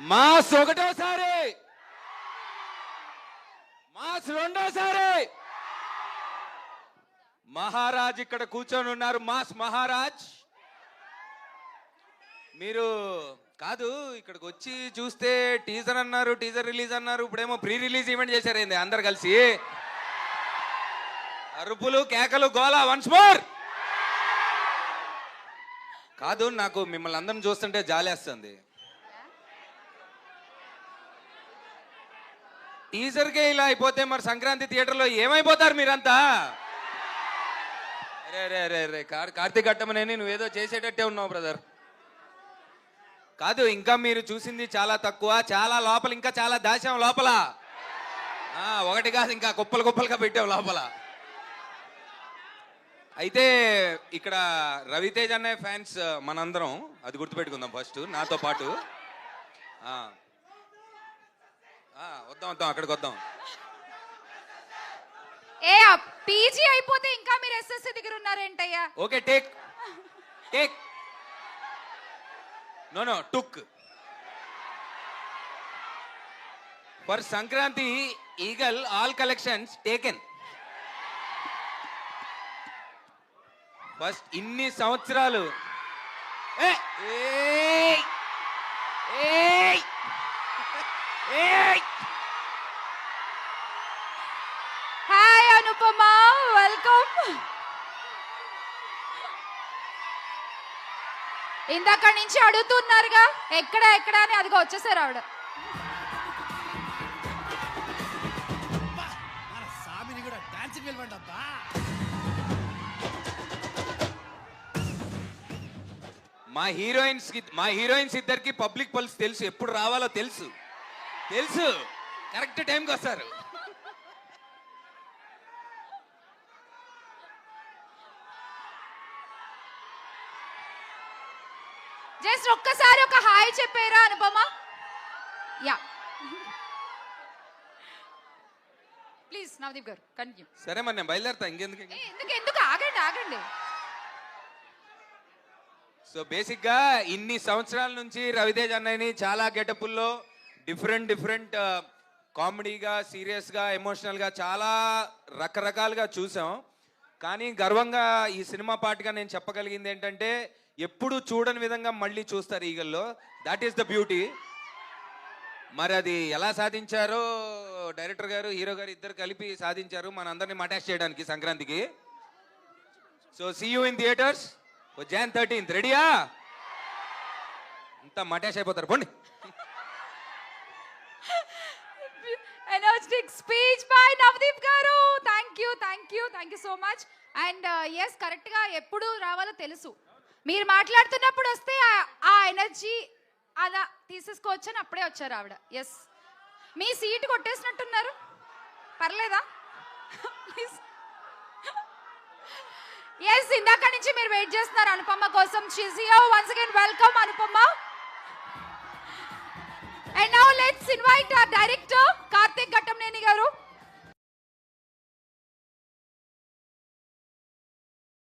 Mass ఒకటోసారి. Mass రెండోసారి. మహారాజ్ ఇక్కడ కూర్చొని ఉన్నారు. మాస్ మహారాజ్. మీరు కాదు ఇక్కడికి వచ్చి చూస్తే టీజర్ అన్నారు టీజర్ రిలీజ్ అన్నారు. ఇప్పుడేమో ప్రీ రిలీజ్ ఈవెంట్ చేశారేంది అందరు కలిసి. అరుపులు కేకలు గోలా వన్స్ మోర్. కాదు నాకు మిమ్మల్ని అందరం చూస్తుంటే జాలేస్తుంది టీజర్కే ఇలా అయిపోతే మరి సంక్రాంతి థియేటర్లో ఏమైపోతారు మీరంతా? రే రే రే రే కార్ కార్తీక్ అట్టమనేని నువ్వేదో చేసేటట్టే ఉన్నావు బ్రదర్. కాదు ఇంకా మీరు చూసింది చాలా తక్కువ చాలా లోపల ఇంకా చాలా దాచాం లోపల. ఒకటి కాదు ఇంకా కుప్పలు కుప్పలుగా పెట్టాం లోపల. అయితే ఇక్కడ రవితేజ్ అనే ఫ్యాన్స్ మనందరం అది గుర్తుపెట్టుకుందాం ఫస్ట్ నాతో పాటు. వద్దాం వద్దాం అక్కడికి వద్దాం. ఏ పీజీ అయిపోతే ఇంకా మీరు ఎస్ఎస్సి దగ్గర ఉన్నారేంటయ్యా? Okay take take. No no took. For Sankranti Eagle all collections taken. First ఇన్ని సంవత్సరాలు. హాయ్ అనుపమ వెల్కమ్ ఇందాక నుంచి అడుగుతున్నారుగా ఎక్కడ ఎక్కడ అని అదిగో వచ్చేసారు ఆవిడ. మన సామిని కూడా డాన్స్ పిలవండి మా హీరోయిన్స్కి మా హీరోయిన్స్ ఇద్దరికి పబ్లిక్ పల్స్ తెలుసు. ఎప్పుడు రావాలో తెలుసు. తెలుసు. కరెక్ట్ టైంకి వస్తారు. జస్ట్ ఒక్కసారి ఒక హాయ్ చెప్పారా అనుపమ? యా. ప్లీజ్ నవదీప్ గారు కంటిన్యూ. సరే మరి నేను బయలుదేరుతా. ఇంకెందుకు ఎందుకు ఎందుకు? ఆగండి ఆగండి. సో బేసిక్గా ఇన్ని సంవత్సరాల నుంచి రవితేజ్ అన్నయ్యని చాలా గెటపుల్లో డిఫరెంట్ డిఫరెంట్ కామెడీగా సీరియస్గా ఎమోషనల్గా చాలా రకరకాలుగా చూసాం. కానీ గర్వంగా ఈ సినిమా పాటగా నేను చెప్పగలిగింది ఏంటంటే ఎప్పుడు చూడని విధంగా మళ్ళీ చూస్తారు ఈగల్లో. దాట్ ఈస్ ద బ్యూటీ మరి అది ఎలా సాధించారో డైరెక్టర్ గారు హీరో గారు ఇద్దరు కలిపి సాధించారు. మన అందరిని మటాష్ చేయడానికి సంక్రాంతికి. So see you in theatres Jan thirteenth రెడీయా అంతా మటాష్ అయిపోతారు. పోండి. ఎనర్జెటిక్ స్పీచ్ బై నవదీప్ గారు. Thank you thank you thank you so much and yes కరెక్ట్గా ఎప్పుడు రావాలో తెలుసు. మీరు మాట్లాడుతున్నప్పుడు వస్తే ఆ- ఎనర్జీ అలా తీసేసుకోవచ్చు అని అప్పుడే వచ్చారు ఆవిడ. ఎస్ మీ సీట్ కొట్టేసినట్టున్నారు. పర్లేదా? ప్లీజ్ ఎస్ ఇందాక నుంచి మీరు వెయిట్ చేస్తున్నారు అనుపమ కోసం. షిజియో once again welcome Anupama. And now let's invite